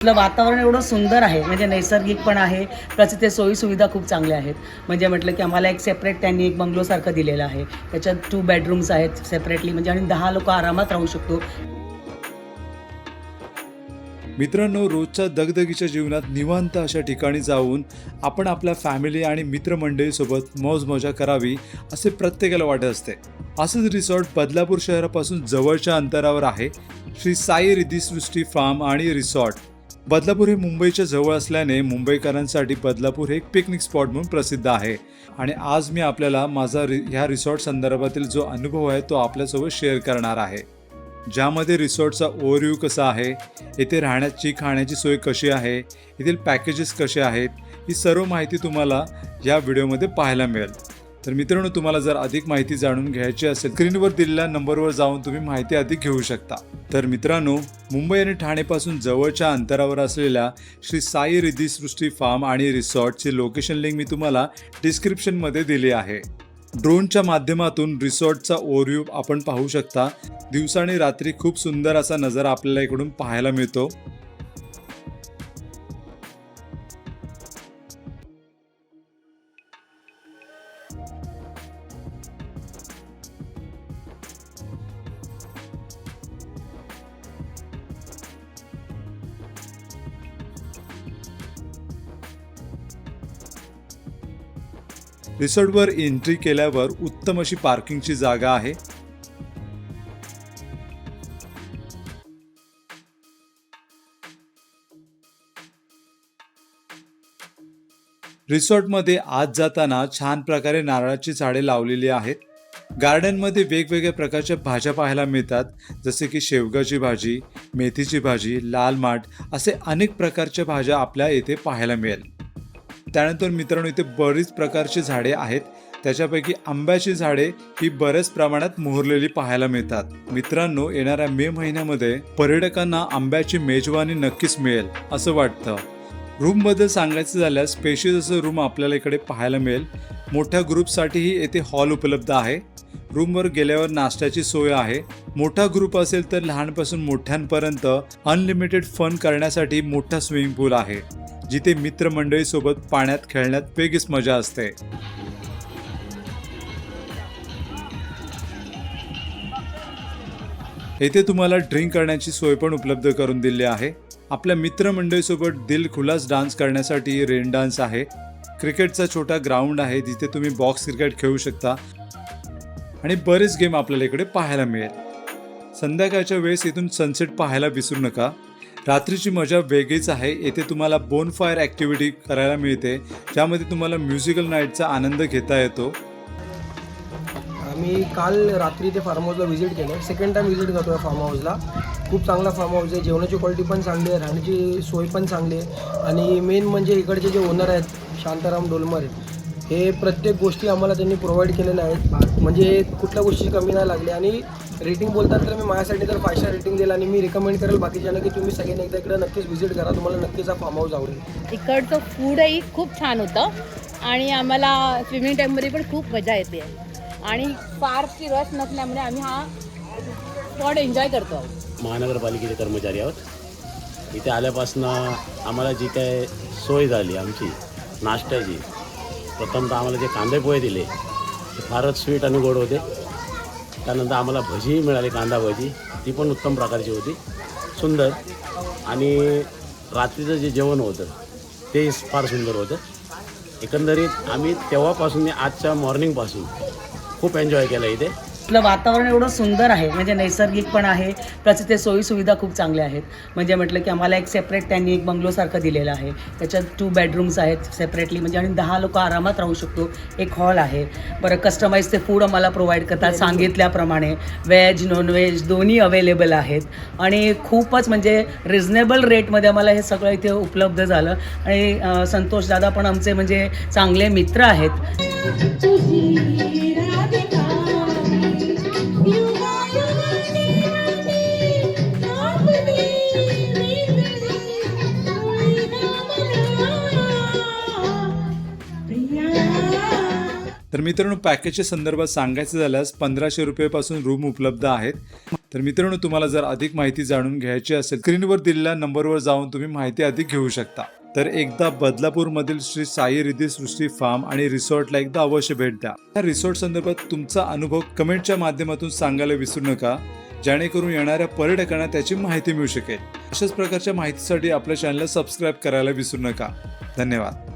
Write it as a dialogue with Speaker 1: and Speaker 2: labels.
Speaker 1: इथलं वातावरण एवढं सुंदर आहे म्हणजे नैसर्गिक पण आहे तसं ते सोयीसुविधा खूप चांगल्या आहेत. म्हणजे म्हटलं की आम्हाला एक सेपरेट त्यांनी एक बंगलोसारखं दिलेलं आहे. त्याच्यात टू बेडरूम्स आहेत सेपरेटली म्हणजे आणि दहा लोक आरामात राहू शकतो.
Speaker 2: मित्रांनो रोजच्या दगदगीच्या जीवनात निवांत अशा ठिकाणी जाऊन आपण आपल्या फॅमिली आणि मित्रमंडळीसोबत मौज मजा करावी असे प्रत्येकाला वाटत असते. असंच रिसॉर्ट बदलापूर शहरापासून जवळच्या अंतरावर आहे. श्री साई रिद्धिसृष्टी फार्म आणि रिसॉर्ट बदलापूर हे मुंबईच्या जवळ असल्याने मुंबईकरांसाठी बदलापूर हे एक पिकनिक स्पॉट म्हणून प्रसिद्ध आहे. आणि आज मी आपल्याला माझा रि ह्या रिसॉर्ट संदर्भातील जो अनुभव आहे तो आपल्यासोबत शेअर करणार आहे. ज्यामध्ये रिसॉर्टचा ओव्हरव्ह्यू कसा आहे येथे राहण्याची खाण्याची सोय कशी आहे येथील पॅकेजेस कसे आहेत ही सर्व माहिती तुम्हाला या व्हिडिओमध्ये पाहायला मिळेल. तर मित्रांनो तुम्हाला जर अधिक माहिती जाणून घ्यायची असेल स्क्रीनवर दिलेल्या नंबरवर जाऊन तुम्ही माहिती अधिक घेऊ शकता. तर मित्रांनो मुंबई आणि ठाणेपासून जवळच्या अंतरावर असलेल्या श्री साई रिद्धीसृष्टी फार्म आणि रिसॉर्टची लोकेशन लिंक मी तुम्हाला डिस्क्रिप्शनमध्ये दिली आहे. ड्रोनच्या माध्यमातून रिसॉर्टचा ओव्हरव्ह्यू आपण पाहू शकता. दिवसा आणि रात्री खूप सुंदर असा नजारा आपल्याला इकडून पाहायला मिळतो. रिसॉर्टवर एंट्री केल्यावर उत्तम अशी पार्किंगची जागा आहे. रिसॉर्टमध्ये आत जाताना छान प्रकारे नारळाची झाडे लावलेली आहेत. गार्डनमध्ये वेगवेगळ्या प्रकारच्या भाज्या पाहायला मिळतात जसे की शेवगाची भाजी मेथीची भाजी लाल माठ असे अनेक प्रकारच्या भाज्या आपल्या येथे पाहायला मिळेल. त्यानंतर मित्रांनो इथे बरीच प्रकारची झाडे आहेत. त्याच्यापैकी आंब्याची झाडे ही बऱ्याच प्रमाणात मोहरलेली पाहायला मिळतात. मित्रांनो येणाऱ्या मे महिन्यामध्ये पर्यटकांना आंब्याची मेजवानी नक्कीच मिळेल असं वाटतं. रूमबद्दल सांगायचं झाल्यास स्पेशियस असं रूम आपल्याला इकडे पाहायला मिळेल. मोठ्या ग्रुपसाठीही येथे हॉल उपलब्ध आहे. रूमवर गेल्यावर नाश्त्याची सोय आहे. मोठा ग्रुप असेल तर लहानपासून मोठ्यांपर्यंत अनलिमिटेड फन करण्यासाठी मोठा स्विमिंग पूल आहे. जिथे मित्रमंडळीसोबत पाण्यात खेळण्यात वेगळीच मजा असते. येथे तुम्हाला ड्रिंक करण्याची सोय पण उपलब्ध करून दिली आहे. आपल्या मित्रमंडळीसोबत दिल खुलास डान्स करण्यासाठी रेन डान्स आहे. क्रिकेटचा छोटा ग्राउंड आहे जिथे तुम्ही बॉक्स क्रिकेट खेळू शकता. आणि बरेच गेम आपल्याला इकडे पाहायला मिळेल. संध्याकाळच्या वेळेस इथून सनसेट पाहायला विसरू नका. रात्रीची मजा वेगळीच आहे. येथे तुम्हाला बोन फायर ॲक्टिव्हिटी करायला मिळते. ज्यामध्ये तुम्हाला म्युझिकल नाईटचा आनंद घेता येतो.
Speaker 3: आम्ही काल रात्री ते फार्म हाऊसला व्हिजिट केलं. सेकंड टाइम व्हिजिट करतो फार्म हाऊसला खूप चांगला फार्म हाऊस आहे. जेवणाची क्वालिटी पण चांगली आहे. राहण्याची सोय पण चांगली आहे. आणि मेन म्हणजे इकडचे जे ओनर आहेत शांताराम डोलमर हे प्रत्येक गोष्टी आम्हाला त्यांनी प्रोव्हाइड केलेल्या आहेत. म्हणजे कुठल्या गोष्टी कमी नाही लागल्या आणि रेटिंग बोलतात तर मी माझ्यासाठी तर फाय स्टार रेटिंग देईल आणि मी रिकमेंड करेल बाकीच्यांना की तुम्ही सगळ्यांनी एकदा इकडे नक्कीच व्हिजिट करा. तुम्हाला नक्कीच हा फार्म हाऊस आवडेल.
Speaker 4: इकडचं फूडही खूप छान होतं आणि आम्हाला स्विमिंग टाईममध्ये पण खूप मजा येते. आणि फारची रस नसल्यामुळे आम्ही हा स्पॉट एन्जॉय करतो. आहोत
Speaker 5: महानगरपालिकेचे कर्मचारी आहोत. इथे आल्यापासून आम्हाला जी काय सोय झाली आमची नाश्त्याची प्रथमतः आम्हाला जे कांदे पोहे दिले ते फारच स्वीट आणि गोड होते. त्यानंतर आम्हाला भजीही मिळाली कांदा भजी. ती पण उत्तम प्रकारची होती. सुंदर. आणि रात्रीचं जे जेवण होतं ते फार सुंदर होतं. एकंदरीत आम्ही तेव्हापासून आजच्या मॉर्निंगपासून खूप एन्जॉय केलं इथे.
Speaker 1: इथलं वातावरण एवढं सुंदर आहे म्हणजे नैसर्गिक पण आहे प्लस ते सोयीसुविधा खूप चांगल्या आहेत. म्हणजे म्हटलं की आम्हाला एक सेपरेट त्यांनी एक बंगलोसारखं दिलेलं आहे. त्याच्यात टू बेडरूम्स आहेत सेपरेटली म्हणजे आणि दहा लोक आरामात राहू शकतो एक हॉल आहे. बरं कस्टमाइज ते फूड आम्हाला प्रोव्हाइड करतात सांगितल्याप्रमाणे. व्हेज नॉनव्हेज दोन्ही अवेलेबल आहेत. आणि खूपच म्हणजे रिझनेबल रेटमध्ये आम्हाला हे सगळं इथे उपलब्ध झालं. आणि संतोष दादा पण आमचे म्हणजे चांगले मित्र आहेत.
Speaker 2: तर मित्रांनो पॅकेजच्या संदर्भात सांगायचं झाल्यास पंधराशे रुपयेपासून रूम उपलब्ध आहेत. तर मित्रांनो तुम्हाला जर अधिक माहिती जाणून घ्यायची असेल स्क्रीनवर दिलेल्या नंबरवर जाऊन तुम्ही माहिती अधिक घेऊ शकता. तर एकदा बदलापूरमधील श्री साई रिदी सृष्टी फार्म आणि रिसॉर्टला एकदा अवश्य भेट द्या. या रिसॉर्ट संदर्भात तुमचा अनुभव कमेंटच्या माध्यमातून सांगायला विसरू नका जेणेकरून येणाऱ्या पर्यटकांना त्याची माहिती मिळू शकेल. अशाच प्रकारच्या माहितीसाठी आपल्या चॅनलला सबस्क्राईब करायला विसरू नका. धन्यवाद.